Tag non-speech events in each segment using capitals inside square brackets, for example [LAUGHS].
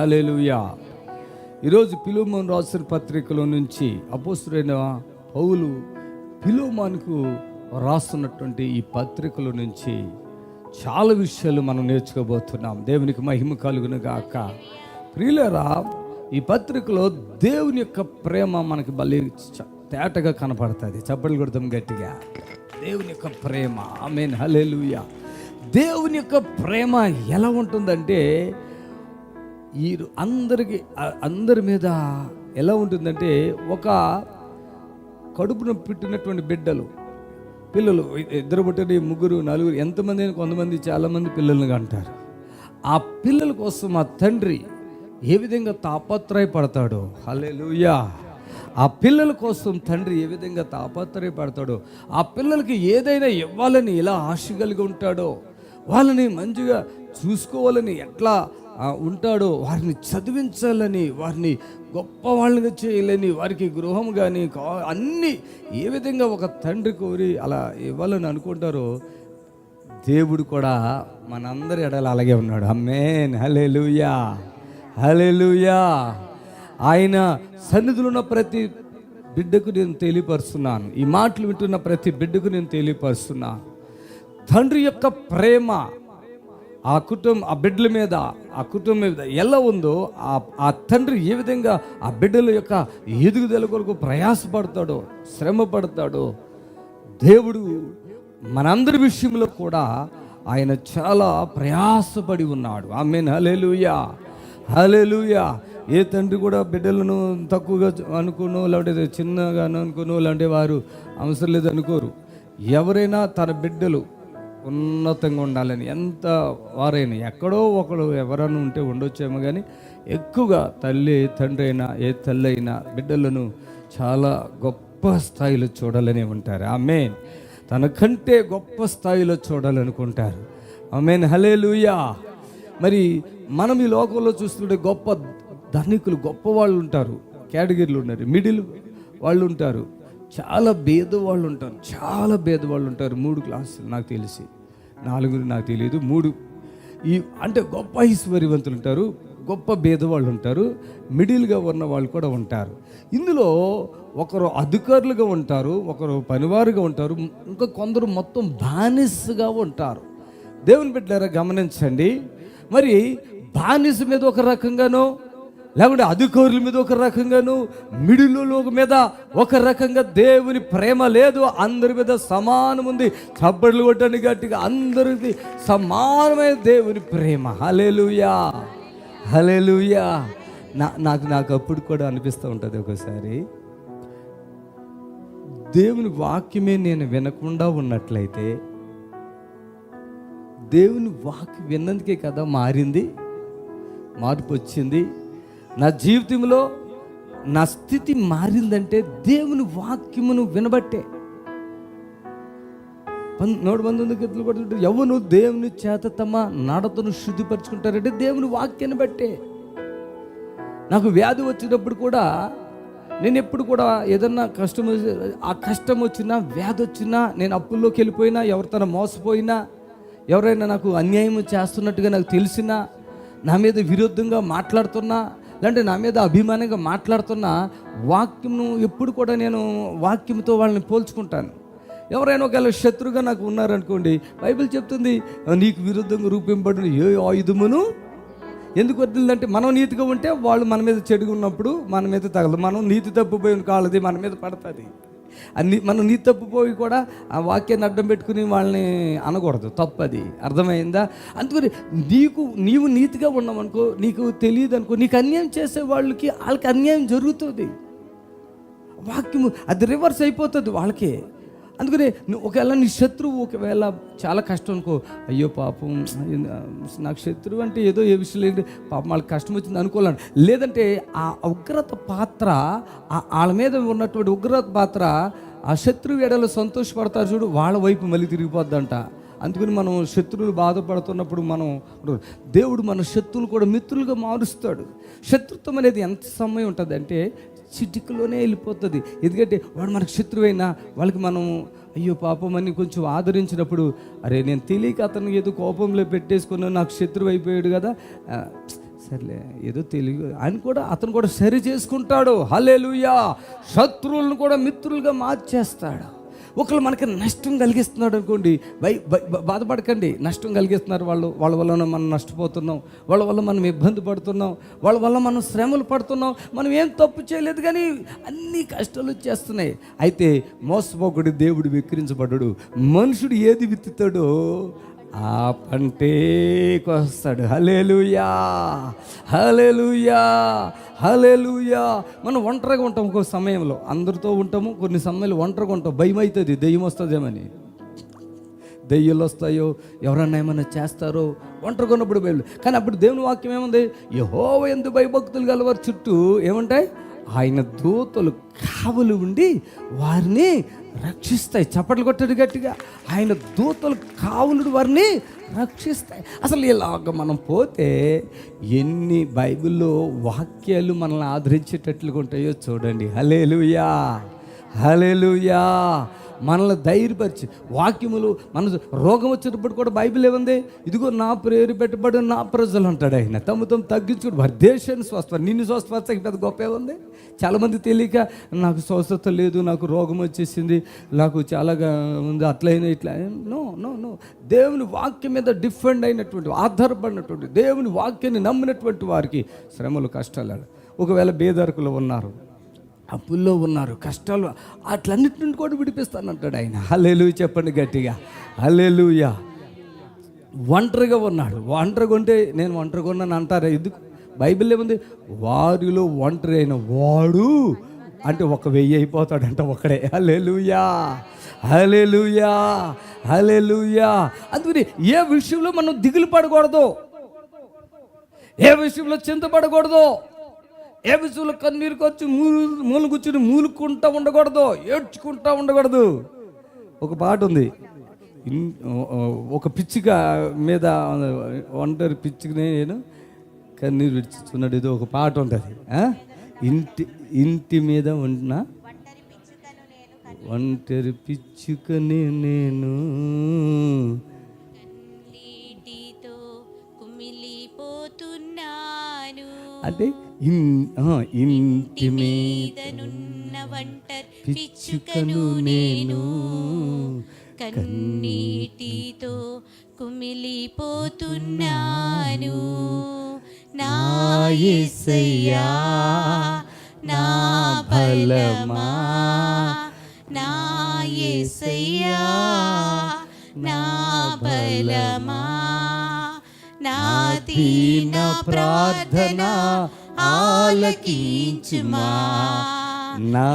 Hallelujah ఈరోజు పిలుమోన్ రాసిన పత్రికలో నుంచి అపోస్తుడైన పౌలు పిలుమాన్కు రాస్తున్నటువంటి ఈ పత్రికల నుంచి చాలా విషయాలు మనం నేర్చుకోబోతున్నాం. దేవునికి మహిమ కలుగును గాక. ప్రియులరా ఈ పత్రికలో దేవుని యొక్క ప్రేమ మనకి బలి చ- తేటగా కనపడుతుంది. చప్పట్లు కొడతాం గట్టిగా. దేవుని యొక్క ప్రేమ. ఆమెన్. హల్లెలూయా. దేవుని యొక్క ప్రేమ ఎలా ఉంటుందంటే ఈ అందరికి అందరి మీద ఎలా ఉంటుందంటే ఒక కడుపున పుట్టినటువంటి బిడ్డలు పిల్లలు ఇద్దరు పుట్టిన ముగ్గురు నలుగురు ఎంతమంది అయినా కొంతమంది చాలామంది పిల్లల్ని అంటారు ఆ పిల్లల కోసం ఆ తండ్రి ఏ విధంగా తాపత్రయపడతాడో లూయా ఆ పిల్లల కోసం తండ్రి ఏ విధంగా తాపత్రయపడతాడో ఆ పిల్లలకి ఏదైనా ఇవ్వాలని ఎలా ఆశ కలిగి ఉంటాడో వాళ్ళని మంచిగా చూసుకోవాలని ఎట్లా ఉంటాడో. వారిని చదివించాలని వారిని గొప్ప వాళ్ళని చేయాలని వారికి గృహం కానీ కా- అన్నీ ఏ విధంగా ఒక తండ్రి కోరి అలా ఇవ్వాలని అనుకుంటారో దేవుడు కూడా మనందరి ఎడల అలాగే ఉన్నాడు. అమ్మేన్ హల్లెలూయా. హల్లెలూయా. ఆయన సన్నిధిలో ఉన్న ప్రతి బిడ్డకు నేను తెలియపరుస్తున్నాను. ఈ మాటలు వింటున్న ప్రతి బిడ్డకు నేను తెలియపరుస్తున్నాను. తండ్రి యొక్క ప్రేమ ఆ కుటుంబం ఆ బిడ్డల మీద ఆ కుటుంబం మీద ఎలా ఉందో ఆ ఆ తండ్రి ఏ విధంగా ఆ బిడ్డల యొక్క ఎదుగుదల కొరకు ప్రయాసపడతాడో శ్రమ పడతాడో దేవుడు మనందరి విషయంలో కూడా ఆయన చాలా ప్రయాసపడి ఉన్నాడు. ఆమె హలేలుయా హలేలుయా ఏ తండ్రి కూడా బిడ్డలను తక్కువగా అనుకోను లేకపోతే చిన్నగా అనుకోను లాంటి వారు అవసరం లేదు అనుకోరు ఎవరైనా తన బిడ్డలు ఉన్నతంగా ఉండాలని. ఎంత వారైనా ఎక్కడో ఒకడు ఎవరైనా ఉంటే ఉండొచ్చేమో కానీ ఎక్కువగా తల్లి తండ్రి అయినా ఏ తల్లి అయినా బిడ్డలను చాలా గొప్ప స్థాయిలో చూడాలని ఉంటారు. ఆమె తనకంటే గొప్ప స్థాయిలో చూడాలనుకుంటారు. ఆమెన్. హలేలుయా మరి మనం ఈ లోకంలో చూస్తుంటే గొప్ప ధనికులు గొప్ప వాళ్ళు ఉంటారు. కేటగిరీలు ఉన్నారు. మిడిల్ వాళ్ళు ఉంటారు. చాలా భేదవాళ్ళు ఉంటారు. చాలా భేదవాళ్ళు ఉంటారు. మూడు క్లాసులు నాకు తెలిసి. నాలుగు నాకు తెలియదు మూడు. ఈ అంటే గొప్ప ఐశ్వర్యవంతులు ఉంటారు గొప్ప భేదవాళ్ళు ఉంటారు మిడిల్గా ఉన్న వాళ్ళు కూడా ఉంటారు. ఇందులో ఒకరు అధికారులుగా ఉంటారు ఒకరు పనివారుగా ఉంటారు ఇంకా కొందరు మొత్తం బానిసగా ఉంటారు. దేవుని బిడ్డారా గమనించండి. మరి బానిస మీద ఒక రకంగానో లేకుంటే అధికారుల మీద ఒక రకంగాను మిడిలో మీద ఒక రకంగా దేవుని ప్రేమ లేదు అందరి మీద సమానం ఉంది. చప్పట్లు కొట్టండి గట్టిగా అందరిది సమానమైన దేవుని ప్రేమ. హలేలుయా హలేలుయా నా నాకు నాకు అప్పుడు కూడా అనిపిస్తూ ఉంటుంది ఒకసారి. దేవుని వాక్యమే నేను వినకుండా ఉన్నట్లయితే దేవుని వాక్యం విన్నందుకే కదా మారింది మార్పు వచ్చింది. నా జీవితంలో నా స్థితి మారిందంటే దేవుని వాక్యమును వినబట్టే. పన్- నూట పంతొమ్మిది ఎత్తులు పడుతుంటే ఎవరు దేవుని చేత తమ నడతను శుద్ధిపరచుకుంటారంటే దేవుని వాక్యాన్ని బట్టే. నాకు వ్యాధి వచ్చినప్పుడు కూడా నేను ఎప్పుడు కూడా ఏదన్నా కష్టం ఆ కష్టం వచ్చినా వ్యాధి వచ్చినా నేను అప్పుల్లోకి వెళ్ళిపోయినా ఎవరితోనో మోసపోయినా ఎవరైనా నాకు అన్యాయం చేస్తున్నట్టుగా నాకు తెలిసినా నా మీద విరుద్ధంగా మాట్లాడుతున్నా లేదంటే నా మీద అభిమానంగా మాట్లాడుతున్న వాక్యంను ఎప్పుడు కూడా నేను వాక్యంతో వాళ్ళని పోల్చుకుంటాను. ఎవరైనా ఒకవేళ శత్రుగా నాకు ఉన్నారనుకోండి బైబిల్ చెప్తుంది నీకు విరుద్ధంగా రూపింపడిన ఏ ఆయుధమును? ఎందుకు వదిలిందంటే మనం నీతిగా ఉంటే వాళ్ళు మన మీద చెడుగా ఉన్నప్పుడు మన మీద తగలదు. మనం నీతి తప్పిపోయిన కాళ్ళది మన మీద పడుతుంది. అన్ని మనం నీ తప్పిపోయి కూడా ఆ వాక్యాన్ని అడ్డం పెట్టుకుని వాళ్ళని అనకూడదు. తప్పది. అర్థమైందా? అందుకని నీకు నీవు నీతిగా ఉన్నామనుకో నీకు తెలియదు అనుకో నీకు అన్యాయం చేసే వాళ్ళకి వాళ్ళకి అన్యాయం జరుగుతుంది. వాక్యము అది రివర్స్ అయిపోతుంది వాళ్ళకి. అందుకని ఒకవేళ నీ శత్రువు ఒకవేళ చాలా కష్టం అనుకో అయ్యో పాపం నాకు శత్రువు అంటే ఏదో ఏ విషయం లేదు పాపం వాళ్ళకి కష్టం వచ్చింది అనుకోలేను. లేదంటే ఆ ఉగ్రత పాత్ర ఆ- వాళ్ళ మీద ఉన్నటువంటి ఉగ్రత పాత్ర ఆ శత్రువు ఎడలో సంతోషపడతారు చూడు వాళ్ళ వైపు మళ్ళీ తిరిగిపోద్దంట. అందుకని మనం శత్రువులు బాధపడుతున్నప్పుడు మనం దేవుడు మన శత్రువులు కూడా మిత్రులుగా మారుస్తాడు. శత్రుత్వం అనేది ఎంత సమయం ఉంటుంది అంటే చిటికలోనే వెళ్ళిపోతుంది. ఎందుకంటే వాడు మనకు శత్రువైనా వాళ్ళకి మనం అయ్యో పాపం అని కొంచెం ఆదరించినప్పుడు అరే నేను తెలియక అతను ఏదో కోపంలో పెట్టేసుకున్నాను నాకు శత్రువు అయిపోయాడు కదా సర్లే ఏదో తెలియదు ఆయన కూడా అతను కూడా సరి చేసుకుంటాడు. హలేలుయా శత్రువులను కూడా మిత్రులుగా మార్చేస్తాడు. ఒకళ్ళు మనకి నష్టం కలిగిస్తున్నాడు అనుకోండి బై బై- బాధపడకండి. నష్టం కలిగిస్తున్నారు వాళ్ళు. వాళ్ళ వల్ల మనం నష్టపోతున్నాం. వాళ్ళ వల్ల మనం ఇబ్బంది పడుతున్నాం. వాళ్ళ వల్ల మనం శ్రమలు పడుతున్నాం. మనం ఏం తప్పు చేయలేదు కానీ అన్ని కష్టాలు వచ్చేస్తున్నాయి. అయితే మోసపోకుడు దేవుడు విక్రించబడ్డాడు. మనుషుడు ఏది విత్తుతాడో ఆ పంటే కొస్తాడు హలేలుయా హలేలుయా హలేలుయా మనం ఒంటరిగా ఉంటాం ఒక సమయంలో. అందరితో ఉంటాము కొన్ని సమయాలు ఒంటరిగా ఉంటాం. భయం అవుతుంది దెయ్యం వస్తుందేమని. దెయ్యాలు వస్తాయో ఎవరన్నా ఏమైనా చేస్తారో ఒంటరిగా ఉన్నప్పుడు భయం. కానీ అప్పుడు దేవుని వాక్యం ఏముంది? యహోవ ఎందు భయభక్తులు గలవారు చుట్టూ ఏముంటాయి? ఆయన దూతలు కావలు ఉండి వారిని రక్షిస్తాయి. చప్పట్లు కొట్టడు గట్టిగా. ఆయన దూతలు కావులుడు వారిని రక్షిస్తాయి. అసలు ఇలాగ మనం పోతే ఎన్ని బైబిల్లో వాక్యాలు మనల్ని ఆదరించేటట్లుగా ఉంటాయో చూడండి. హలేలుయా హలేలుయా మనల్ని ధైర్యపరిచి వాక్యములు మన రోగం వచ్చినప్పుడు కూడా బైబిల్ ఏముంది? ఇదిగో నా ప్రేరు పెట్టబడి నా ప్రజలు అంటాడు ఆయన. తమ తమ తగ్గించుకుని వారి దేశాన్ని స్వస్థ నిన్ను స్వస్థపరచక పెద్ద గొప్ప ఉంది చాలామంది తెలియక నాకు స్వస్థత లేదు నాకు రోగం వచ్చేసింది నాకు చాలాగా ఉంది అట్లయినా ఇట్లా నో నో నో దేవుని వాక్యం మీద డిఫెండ్ అయినటువంటి ఆధారపడినటువంటి దేవుని వాక్యాన్ని నమ్మినటువంటి వారికి శ్రమలు కష్టాలు ఒకవేళ బేదరకులు ఉన్నారు అప్పుల్లో ఉన్నారు కష్టాలు అట్లన్నిటి నుండి కూడా విడిపిస్తానంటాడు ఆయన. హలేలు చెప్పండి గట్టిగా. హలేలుయా ఒంటరిగా ఉన్నాడు. ఒంటరిగా ఉంటే నేను ఒంటరిగా ఉన్నాను అంటారా? ఎందుకు? బైబిల్ ఏముంది? వారిలో ఒంటరి అయిన వాడు అంటే ఒక వెయ్యి అయిపోతాడంట ఒకడే. హలేలుయా హలేలుయా హలేలుయా అందుకని ఏ విషయంలో మనం దిగులు పడకూడదు? ఏ విషయంలో చింతపడకూడదు ఏ విషయంలో కన్నీరుకి వచ్చి మూలు మూలు కూర్చుని మూలుకుంటా ఉండకూడదు ఏడ్చుకుంటా ఉండకూడదు. ఒక పాట ఉంది. ఒక పిచ్చిక మీద ఒంటరి పిచ్చికి నేను కన్నీరు విడిచుచున్నాడు ఏదో ఒక పాట ఉంటుంది? ఇంటి ఇంటి మీద ఉన్న ఒంటరి పిచ్చుకని నేను. అంటే ఇంటి మీద మీదనున్న వంటర్ పిచ్చుకను నేను. కన్నీటితో కుమిలిపోతున్నాను. నా యేసయ్యా నా బలమా? నా యేసయ్యా నా బలమా? నా దీన ప్రార్థన ఆలకించుమా? నా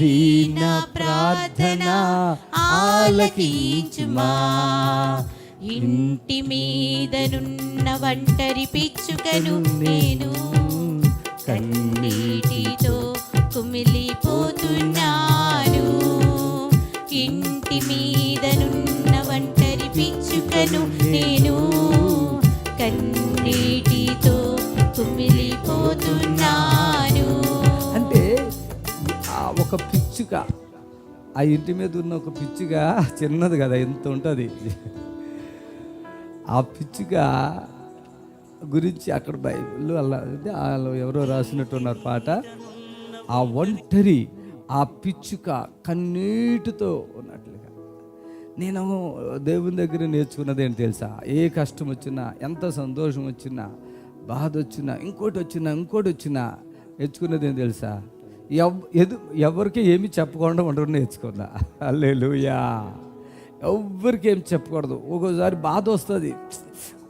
దీన ప్రార్థన ఆలకించుమా? ఇంటి మీదనున్న వంటరి పిచ్చుకను నేను కన్నీటితో ఆ ఇంటి మీద ఉన్న ఒక పిచ్చిగా చిన్నది కదా ఎంత ఉంటుంది? ఆ పిచ్చిగా గురించి అక్కడ బైబిల్ అలా అంటే వాళ్ళు ఎవరో రాసినట్టున్నారు పాట. ఆ ఒంటరి ఆ పిచ్చుక కన్నీటితో ఉన్నట్లుగా. నేను దేవుని దగ్గర నేర్చుకున్నది ఏంటి తెలుసా? ఏ కష్టం వచ్చినా ఎంత సంతోషం వచ్చినా బాధ వచ్చినా ఇంకోటి వచ్చినా ఇంకోటి వచ్చినా నేర్చుకున్నది ఏం తెలుసా? ఎవ్ ఎదు ఎవరికి ఏమి చెప్పకుండా ఉండడం నేర్చుకున్నా. అల్లెలుయా ఎవ్వరికి ఏం చెప్పకూడదు. ఒక్కోసారి బాధ వస్తుంది.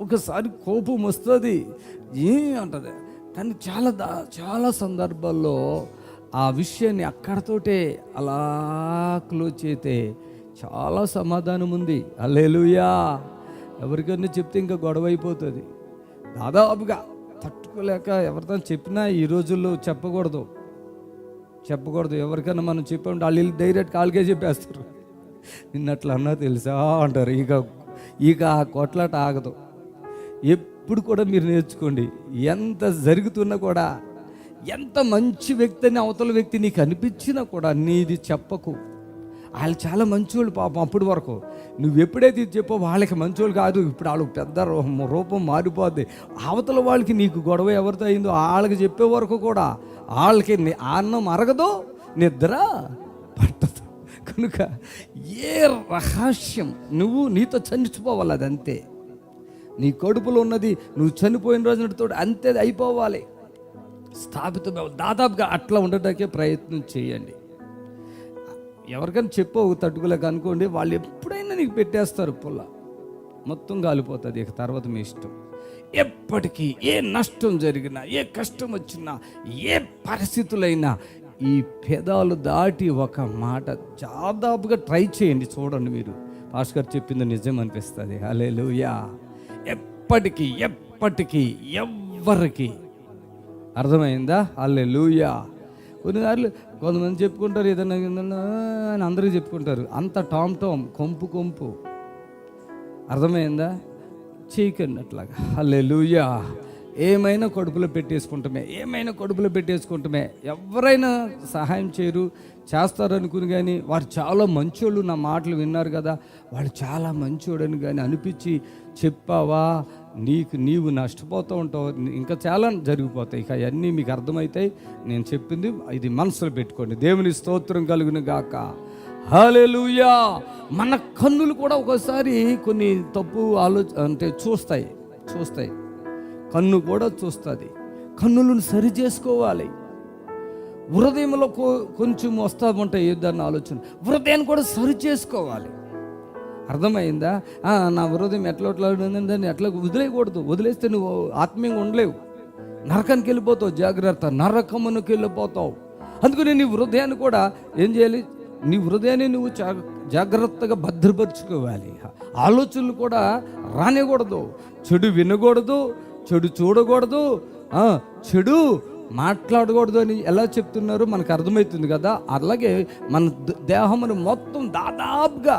ఒకసారి కోపం వస్తుంది. ఏం అంటది. కానీ చాలా దా చాలా సందర్భాల్లో ఆ విషయాన్ని అక్కడతోటే అలా క్లోజ్ చేతే చాలా సమాధానం ఉంది. అల్లేలుయా ఎవరికైనా చెప్తే ఇంకా గొడవ అయిపోతుంది. దాదాపుగా తట్టుకోలేక ఎవరితో చెప్పినా ఈ రోజుల్లో చెప్పకూడదు. చెప్పకూడదు. ఎవరికైనా మనం చెప్పండి వాళ్ళు డైరెక్ట్ కాల్కే చెప్పేస్తారు. నిన్నట్లు అన్నా తెలుసా అంటారు. ఇక ఇక ఆ కొట్లాట ఆగదు. ఎప్పుడు కూడా మీరు నేర్చుకోండి. ఎంత జరుగుతున్నా కూడా ఎంత మంచి వ్యక్తి అని అవతల వ్యక్తి నీకు అనిపించినా కూడా నీది చెప్పకు. వాళ్ళు చాలా మంచోళ్ళు పాపం అప్పటి వరకు. నువ్వు ఎప్పుడైతే ఇది చెప్పో వాళ్ళకి మంచోళ్ళు కాదు. ఇప్పుడు వాళ్ళు పెద్ద రూపం మారిపోద్ది. అవతల వాళ్ళకి నీకు గొడవ ఎవరితో అయిందో వాళ్ళకి చెప్పే వరకు కూడా వాళ్ళకి అన్నం అరగదు నిద్ర పట్టదు. కనుక ఏ రహస్యం నువ్వు నీతో చనిచిపోవాలి అది అంతే నీ కడుపులో ఉన్నది నువ్వు చనిపోయిన రోజునతో అంతే అయిపోవాలి. స్థాపితం దాదాపుగా అట్లా ఉండటానికే ప్రయత్నం చేయండి. ఎవరికైనా చెప్పు తట్టుకోలేక అనుకోండి వాళ్ళు ఎప్పుడైనా నీకు పెట్టేస్తారు పుల్ల. మొత్తం కాలిపోతుంది ఇక తర్వాత మీ ఇష్టం. ఎప్పటికీ ఏ నష్టం జరిగినా ఏ కష్టం వచ్చినా ఏ పరిస్థితులైనా ఈ పెదాలు దాటి ఒక మాట దాదాపుగా ట్రై చేయండి చూడండి మీరు. భాస్కర్ చెప్పింది నిజం అనిపిస్తుంది. హలేలుయా ఎప్పటికీ ఎప్పటికీ ఎవ్వరికి అర్థమైందా? హల్లెలూయా. కొన్నిసార్లు కొంతమంది చెప్పుకుంటారు ఏదన్నా ఏదన్నా అని అందరికీ చెప్పుకుంటారు. అంత టామ్ టామ్ కొంపు కొంపు. అర్థమైందా? చేయకండి అట్లాగా. హల్లెలూయా. ఏమైనా కడుపులో పెట్టేసుకుంటామే ఏమైనా కడుపులో పెట్టేసుకుంటామే. ఎవరైనా సహాయం చేయరు చేస్తారు అనుకుని కానీ వారు చాలా మంచోళ్ళు నా మాటలు విన్నారు కదా. వాళ్ళు చాలా మంచోడని కానీ అనిపించి చెప్పావా? నీకు నీవు నష్టపోతూ ఉంటావు. ఇంకా చాలా జరిగిపోతాయి. ఇక అవన్నీ మీకు అర్థమవుతాయి నేను చెప్పింది ఇది మనసులో పెట్టుకోండి. దేవుని స్తోత్రం కలుగును గాక. హల్లెలూయా! మన కన్నులు కూడా ఒకసారి కొన్ని తప్పు ఆలోచ అంటే చూస్తాయి చూస్తాయి. కన్ను కూడా చూస్తుంది. కన్నులను సరి చేసుకోవాలి. హృదయంలో కొంచెం వస్తూ ఉంటాయి ఏదన్న ఆలోచన. హృదయాన్ని కూడా సరి చేసుకోవాలి. అర్థమైందా? నా హృదయం ఎట్లా ఎట్లా ఉందని ఎట్లా వదిలేయకూడదు. వదిలేస్తే నువ్వు ఆత్మీయంగా ఉండలేవు. నరకానికి వెళ్ళిపోతావు. జాగ్రత్త. నరకమునికి వెళ్ళిపోతావు. అందుకని నీ హృదయాన్ని కూడా ఏం చేయాలి? నీ హృదయాన్ని నువ్వు జాగ్రత్తగా భద్రపరుచుకోవాలి. ఆలోచనలు కూడా రానికూడదు చెడు వినకూడదు. చెడు చూడకూడదు చెడు మాట్లాడకూడదు అని ఎలా చెప్తున్నారు మనకు అర్థమవుతుంది కదా. అలాగే మన దేహమును మొత్తం దాదాపుగా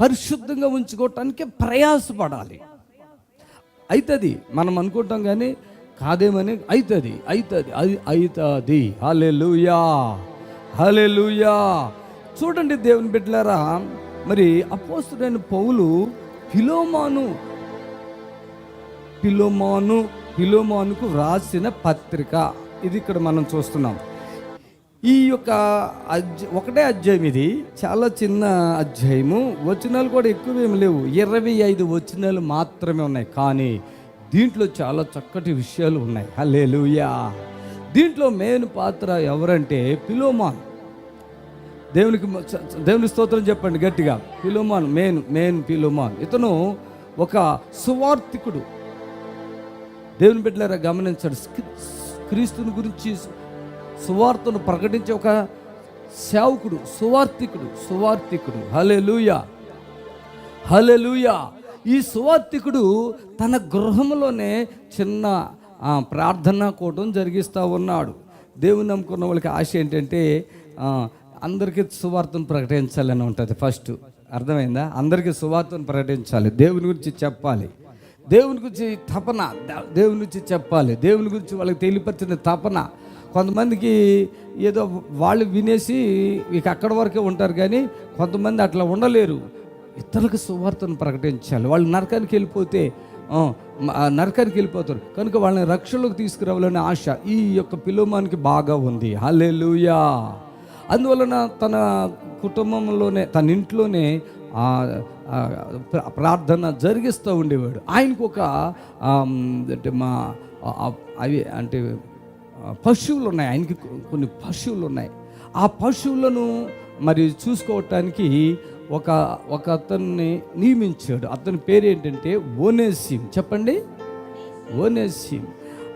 పరిశుద్ధంగా ఉంచుకోవటానికి ప్రయాసపడాలి. అవుతుంది మనం అనుకుంటాం కానీ కాదేమని? అవుతుంది అవుతుంది అది అవుతుంది హలెలుయా హలెలుయా చూడండి దేవుని బిడ్డలారా మరి అపోస్తుడైన పౌలు ఫిలోమాను పిలోమాను పిలోమోనుకు వ్రాసిన పత్రిక. ఇది ఇక్కడ మనం చూస్తున్నాం. ఈ యొక్క అధ్య ఒకటే అధ్యాయం ఇది. చాలా చిన్న అధ్యాయము. వచనాలు కూడా ఎక్కువ ఏమి లేవు. ఇరవై ఐదు వచనాలు మాత్రమే ఉన్నాయి. కానీ దీంట్లో చాలా చక్కటి విషయాలు ఉన్నాయి. హలేలుయా దీంట్లో మెయిన్ పాత్ర ఎవరంటే పిలోమాన్. దేవునికి దేవుని స్తోత్రం చెప్పండి గట్టిగా. పిలోమాన్ మెయిన్ మెయిన్ పిలోమాన్. ఇతను ఒక సువార్థికుడు. దేవుని బిడ్డలారా గమనించండి. క్రీస్తుని గురించి సువార్తను ప్రకటించే ఒక సేవకుడు సువార్థికుడు సువార్థికుడు. హలే లూయా ఈ సువార్థికుడు తన గృహంలోనే చిన్న ప్రార్థన ప్రార్థనా కూటం జరిగిస్తూ ఉన్నాడు. దేవుని నమ్ముకున్న వాళ్ళకి ఆశ ఏంటంటే అందరికీ సువార్తను ప్రకటించాలని ఉంటుంది. ఫస్ట్ అర్థమైందా? అందరికీ సువార్తను ప్రకటించాలి. దేవుని గురించి చెప్పాలి. దేవుని గురించి తపన దేవుని గురించి చెప్పాలి. దేవుని గురించి వాళ్ళకి తెలియపరిచిన తపన. కొంతమందికి ఏదో వాళ్ళు వినేసి ఇక అక్కడ వరకే ఉంటారు కానీ కొంతమంది అట్లా ఉండలేరు. ఇతరులకు సువార్తను ప్రకటించాలి. వాళ్ళు నరకానికి వెళ్ళిపోతే నరకానికి వెళ్ళిపోతారు. కనుక వాళ్ళని రక్షణలోకి తీసుకురావాలనే ఆశ ఈ యొక్క పిలోమానికి బాగా ఉంది. హల్లెలూయా! అందువలన తన కుటుంబంలోనే తన ఇంట్లోనే ప్రార్థన జరిగిస్తూ ఉండేవాడు. ఆయనకు ఒక అంటే మా అవి అంటే పశువులు ఉన్నాయి ఆయనకి కొన్ని పశువులు ఉన్నాయి ఆ పశువులను మరి చూసుకోవటానికి ఒక ఒక అతన్ని నియమించాడు. అతని పేరు ఏంటంటే ఓనేసిం చెప్పండి. ఓనేసిం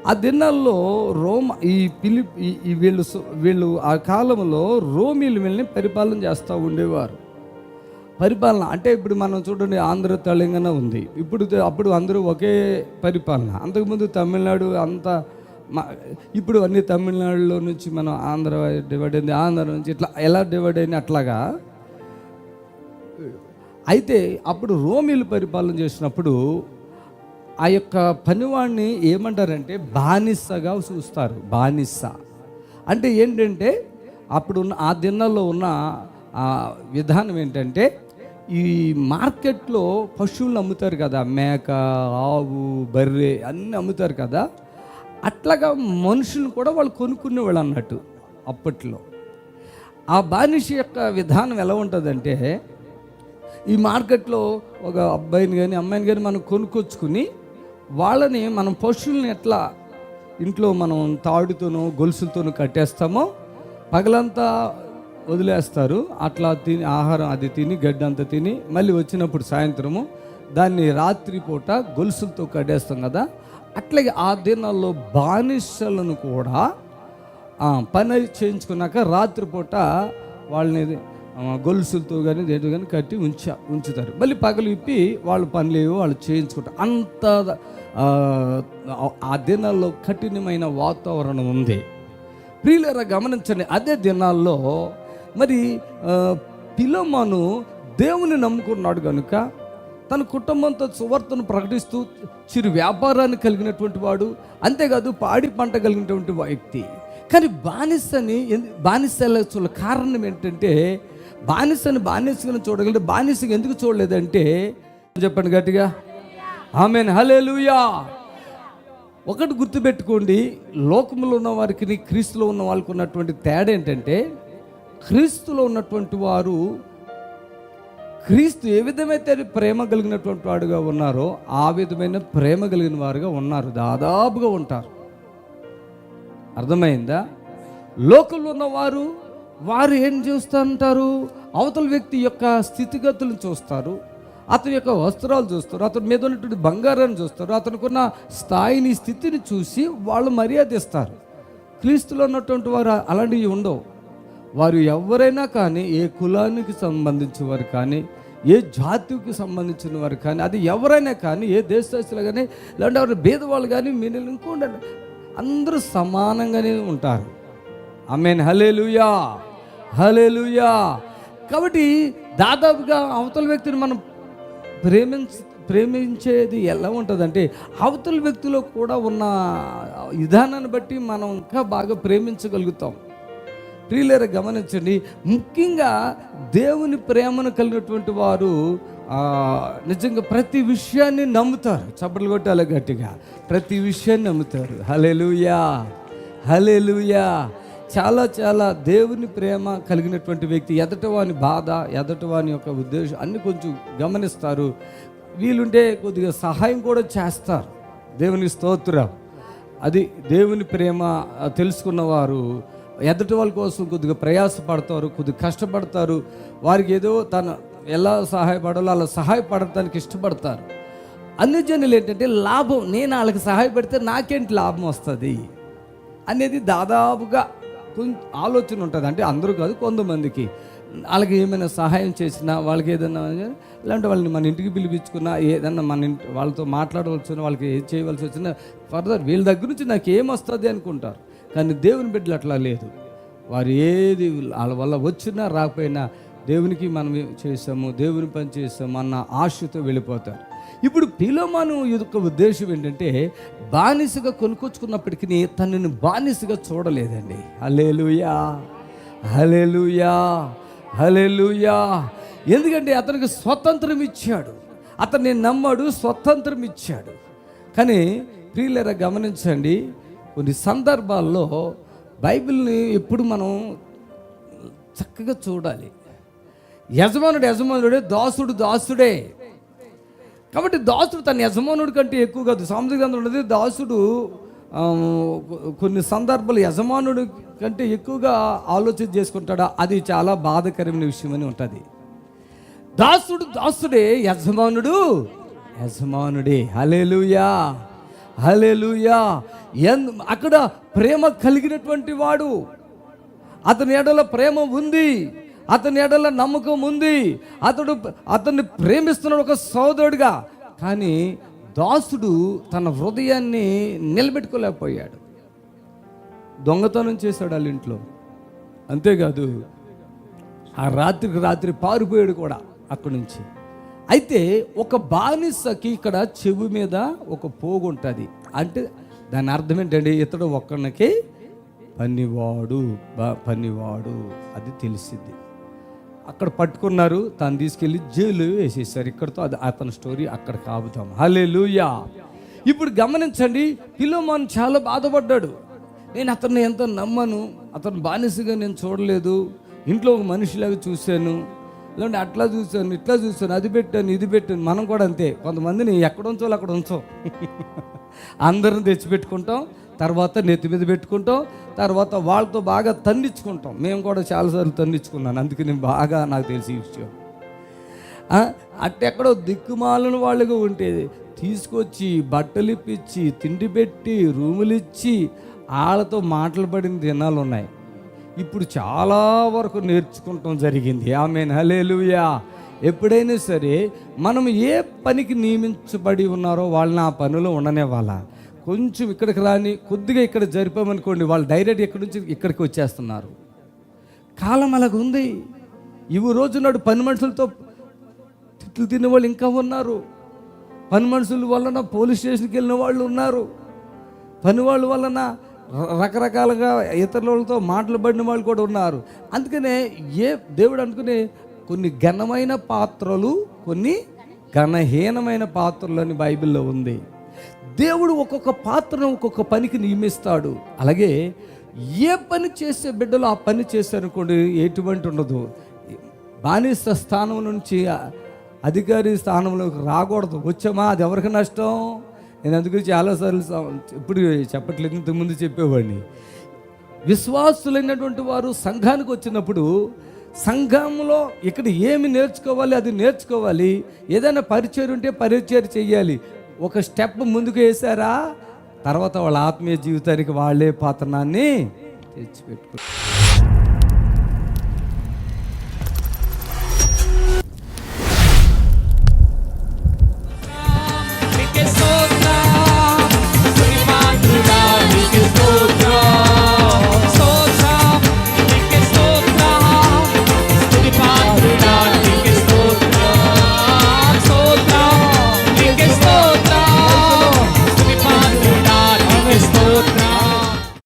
ఆ దినాల్లో రోమ ఈ పిలి ఈ- వీళ్ళు వీళ్ళు ఆ కాలంలో రోమిలు వీళ్ళని పరిపాలన చేస్తూ ఉండేవారు. పరిపాలన. అంటే ఇప్పుడు మనం చూడండి ఆంధ్ర తెలంగాణ ఉంది. ఇప్పుడు అప్పుడు అందరూ ఒకే పరిపాలన. అంతకుముందు తమిళనాడు అంతా మా ఇప్పుడు అన్ని తమిళనాడులో నుంచి మనం ఆంధ్ర డివైడ్ అయింది ఆంధ్ర నుంచి ఇట్లా ఎలా డివైడ్ అయింది అట్లాగా? అయితే అప్పుడు రోమిలు పరిపాలన చేసినప్పుడు ఆ యొక్క పనివాడిని ఏమంటారంటే బానిసగా చూస్తారు బానిస. అంటే ఏంటంటే అప్పుడు ఉన్న ఆ దినాల్లో ఉన్న విధానం ఏంటంటే ఈ మార్కెట్లో పశువులను అమ్ముతారు కదా మేక ఆవు బర్రె అన్నీ అమ్ముతారు కదా అట్లాగా మనుషులు కూడా వాళ్ళు కొనుక్కునేవాళ్ళు అన్నట్టు అప్పట్లో. ఆ బానిస యొక్క విధానం ఎలా ఉంటుందంటే ఈ మార్కెట్లో ఒక అబ్బాయిని కానీ అమ్మాయిని కానీ మనం కొనుక్కొచ్చుకుని వాళ్ళని మనం పశువుల్ని ఎట్లా ఇంట్లో మనం తాడుతోనో గొలుసులతోనూ కట్టేస్తామో పగలంతా వదిలేస్తారు. అట్లా తిని ఆహారం అది తిని గడ్డి అంతా తిని మళ్ళీ వచ్చినప్పుడు సాయంత్రము దాన్ని రాత్రిపూట గొలుసులతో కట్టేస్తాం కదా. అట్లాగే ఆ దినాల్లో బానిసలను కూడా పని చేయించుకున్నాక రాత్రిపూట వాళ్ళని గొలుసులతో కానీ దేంతో కానీ కట్టి ఉంచ ఉంచుతారు. మళ్ళీ పగలు ఇప్పి వాళ్ళు పనులు లేవు వాళ్ళు చేయించుకుంటారు. అంత ఆ, ఆ దినాల్లో కఠినమైన వాతావరణం ఉంది. ప్రియులరా గమనించండి అదే దినాల్లో మరి పిలమను దేవుని నమ్ముకున్నాడు కనుక తన కుటుంబంతో సువార్తను ప్రకటిస్తూ చిరు వ్యాపారాన్ని కలిగినటువంటి వాడు అంతేకాదు పాడి పంట కలిగినటువంటి వ్యక్తి. కానీ బానిసని ఎందు- బానిసల చూడ కారణం ఏంటంటే బానిసని బానిసగా చూడగలిగితే బానిసగా ఎందుకు చూడలేదంటే చెప్పండి గట్టిగా. ఆమెన్. హలేలుయా ఒకటి గుర్తుపెట్టుకోండి లోకంలో ఉన్న వారికి క్రీస్తులో ఉన్న వాళ్ళకు ఉన్నటువంటి తేడా ఏంటంటే క్రీస్తులో ఉన్నటువంటి వారు క్రీస్తు ఏ విధమైతే ప్రేమ కలిగినటువంటి వాడుగా ఉన్నారో ఆ విధమైన ప్రేమ కలిగిన వారుగా ఉన్నారు దాదాపుగా ఉంటారు. అర్థమైందా? లోకల్లో ఉన్నవారు వారు ఏం చూస్తూ ఉంటారు? అవతల వ్యక్తి యొక్క స్థితిగతులను చూస్తారు అతని యొక్క వస్త్రాలు చూస్తారు అతని మీద ఉన్నటువంటి బంగారాన్ని చూస్తారు అతనికున్న స్థాయిని స్థితిని చూసి వాళ్ళు మర్యాద ఇస్తారు క్రీస్తులో ఉన్నటువంటి వారు అలాంటివి ఉండవు. వారు ఎవరైనా కానీ ఏ కులానికి సంబంధించిన వారు కానీ ఏ జాతికి సంబంధించిన వారు కానీ అది ఎవరైనా కానీ ఏ దేశస్తులు కానీ లేదంటే ఎవరు భేదవాళ్ళు కానీ మీరు ఇంకోండి అందరూ సమానంగానే ఉంటారు. ఆమెన్. హలేలుయా హలేలుయా కాబట్టి దాదాపుగా అవతల వ్యక్తిని మనం ప్రేమించ ప్రేమించేది ఎలా ఉంటుందంటే అవతల వ్యక్తిలో కూడా ఉన్న విధానాన్ని బట్టి మనం ఇంకా బాగా ప్రేమించగలుగుతాం. ప్రియులేర గమనించండి. ముఖ్యంగా దేవుని ప్రేమను కలిగినటువంటి వారు నిజంగా ప్రతి విషయాన్ని నమ్ముతారు. చప్పట్లు కొట్టాలి గట్టిగా. ప్రతి విషయాన్ని నమ్ముతారు. హలెలుయా హలెలుయా చాలా చాలా దేవుని ప్రేమ కలిగినటువంటి వ్యక్తి ఎదటవాని బాధ ఎదటవాని యొక్క ఉద్దేశం అన్ని కొంచెం గమనిస్తారు. వీలుంటే కొద్దిగా సహాయం కూడా చేస్తారు. దేవుని స్తోత్రం. అది దేవుని ప్రేమ తెలుసుకున్నవారు ఎదుటి వాళ్ళ కోసం కొద్దిగా ప్రయాసపడతారు కొద్దిగా కష్టపడతారు. వారికి ఏదో తన ఎలా సహాయపడాలో అలా సహాయపడటానికి ఇష్టపడతారు. అన్ని జనులు ఏంటంటే లాభం నేను వాళ్ళకి సహాయపడితే నాకేంటి లాభం వస్తుంది? అనేది దాదాపుగా కొంచెం ఆలోచన ఉంటుంది. అంటే అందరూ కాదు కొంతమందికి. వాళ్ళకి ఏమైనా సహాయం చేసినా వాళ్ళకి ఏదైనా ఇలాంటి వాళ్ళని మన ఇంటికి పిలిపించుకున్నా ఏదన్నా మన ఇంటి వాళ్ళతో మాట్లాడవలసిన వాళ్ళకి ఏం చేయవలసి వచ్చినా ఫర్దర్ వీళ్ళ దగ్గర నుంచి నాకు ఏం వస్తుంది అనుకుంటారు. కానీ దేవుని బిడ్డలు అట్లా లేదు. వారు ఏది వాళ్ళ వల్ల వచ్చినా రాకపోయినా దేవునికి మనం చేసాము దేవుని పని చేసాము అన్న ఆశతో వెళ్ళిపోతారు. ఇప్పుడు పిలోమాను యొక్క ఉద్దేశం ఏంటంటే బానిసగా కొనుక్కొచ్చుకున్నప్పటికీ తనని బానిసగా చూడలేదండి. హలేలుయా హలేలుయా హలేలుయా ఎందుకంటే అతనికి స్వతంత్రం ఇచ్చాడు. అతన్ని నమ్మాడు స్వతంత్రం ఇచ్చాడు. కానీ ప్రియులరా గమనించండి కొన్ని సందర్భాల్లో బైబిల్ని ఎప్పుడు మనం చక్కగా చూడాలి. యజమానుడు యజమానుడే దాసుడు దాసుడే. కాబట్టి దాసుడు తన యజమానుడి కంటే ఎక్కువ కాదు. సాంస్కృతిక గ్రంథం దాసుడు కొన్ని సందర్భాలు యజమానుడి కంటే ఎక్కువగా ఆలోచన చేసుకుంటాడా? అది చాలా బాధకరమైన విషయం అని ఉంటుంది. దాసుడు దాసుడే యజమానుడు యజమానుడే. హలేలుయా హలేలుయా ఎన్ అక్కడ ప్రేమ కలిగినటువంటి వాడు. అతని ఎడల ప్రేమ ఉంది. అతని ఎడల నమ్మకం ఉంది. అతడు అతన్ని ప్రేమిస్తున్నాడు ఒక సోదరుడిగా. కానీ దాసుడు తన హృదయాన్ని నిలబెట్టుకోలేకపోయాడు. దొంగతనం చేశాడు వాళ్ళ ఇంట్లో. అంతేకాదు ఆ రాత్రికి రాత్రి పారిపోయాడు కూడా అక్కడి నుంచి. అయితే ఒక బానిసకి ఇక్కడ చెవి మీద ఒక పోగు ఉంటుంది అంటే దాని అర్థం ఏంటండి ఇతడు ఒక్కడికి పనివాడు బా పనివాడు అది తెలిసింది. అక్కడ పట్టుకున్నారు తను తీసుకెళ్ళి జైలు వేసేసారు. ఇక్కడతో అది అతని స్టోరీ అక్కడ కాపుతాం హలే ఇప్పుడు గమనించండి పిలోమాన్ చాలా బాధపడ్డాడు. నేను అతన్ని ఎంత నమ్మను అతను బానిసగా నేను చూడలేదు ఇంట్లో ఒక మనిషిలాగా చూశాను. లేదంటే అట్లా చూశాను ఇట్లా చూశాను అది పెట్టాను ఇది పెట్టాను. మనం కూడా అంతే. కొంతమందిని ఎక్కడ ఉంచాలో అక్కడ ఉంచాం. [LAUGHS] అందరిని తెచ్చిపెట్టుకుంటాం తర్వాత నెత్తి మీద పెట్టుకుంటాం తర్వాత వాళ్ళతో బాగా తన్నించుకుంటాం మేము కూడా చాలాసార్లు తన్నించుకున్నాను అందుకే నేను బాగా నాకు తెలిసి ఈ విషయం. అట్టెక్కడో దిక్కుమాలను వాళ్ళుగా ఉండేది. తీసుకొచ్చి బట్టలు ఇప్పించి తిండి పెట్టి రూములు ఇచ్చి వాళ్ళతో మాటలు పడిన దినాలు ఉన్నాయి ఇప్పుడు చాలా వరకు నేర్చుకుంటాం జరిగింది. ఆమె హలేలుయా ఎప్పుడైనా సరే మనం ఏ పనికి నియమించబడి ఉన్నారో వాళ్ళని ఆ పనిలో ఉండనే వాళ్ళ కొంచెం ఇక్కడికి రాని కొద్దిగా ఇక్కడ జరిపామనుకోండి వాళ్ళు డైరెక్ట్ ఇక్కడి నుంచి ఇక్కడికి వచ్చేస్తున్నారు. కాలం అలాగ ఉంది. ఇవి రోజు నాడు పని మనుషులతో తిట్లు తినే వాళ్ళు ఇంకా ఉన్నారు. పని మనుషుల వలన పోలీస్ స్టేషన్కి వెళ్ళిన వాళ్ళు ఉన్నారు. పని వాళ్ళ వలన రకరకాలుగా ఇతరులతో మాట్లాడిన వాళ్ళు కూడా ఉన్నారు. అందుకనే ఏ దేవుడు అనుకునే కొన్ని ఘనమైన పాత్రలు కొన్ని ఘనహీనమైన పాత్రలు అని బైబిల్లో ఉంది. దేవుడు ఒక్కొక్క పాత్రను ఒక్కొక్క పనికి నియమిస్తాడు. అలాగే ఏ పని చేసే బిడ్డలు ఆ పని చేశారనుకోండి ఎటువంటి ఉండదు. బానిస స్థానం నుంచి అధికారి స్థానంలోకి రాకూడదు. వచ్చామా? అది ఎవరికి నష్టం? నేను అందుకు చాలాసార్లు స- ఇప్పుడు చెప్పట్లేదు ఇంతకుముందు చెప్పేవాడిని. విశ్వాసులైనటువంటి వారు సంఘానికి వచ్చినప్పుడు సంఘంలో ఇక్కడ ఏమి నేర్చుకోవాలి అది నేర్చుకోవాలి. ఏదైనా పరిచయం ఉంటే పరిచయం చేయాలి ఒక స్టెప్ ముందుకు వేసారా తర్వాత వాళ్ళ ఆత్మీయ జీవితానికి వాళ్ళే పాత్రనాన్ని తెచ్చిపెట్టుకుంటారు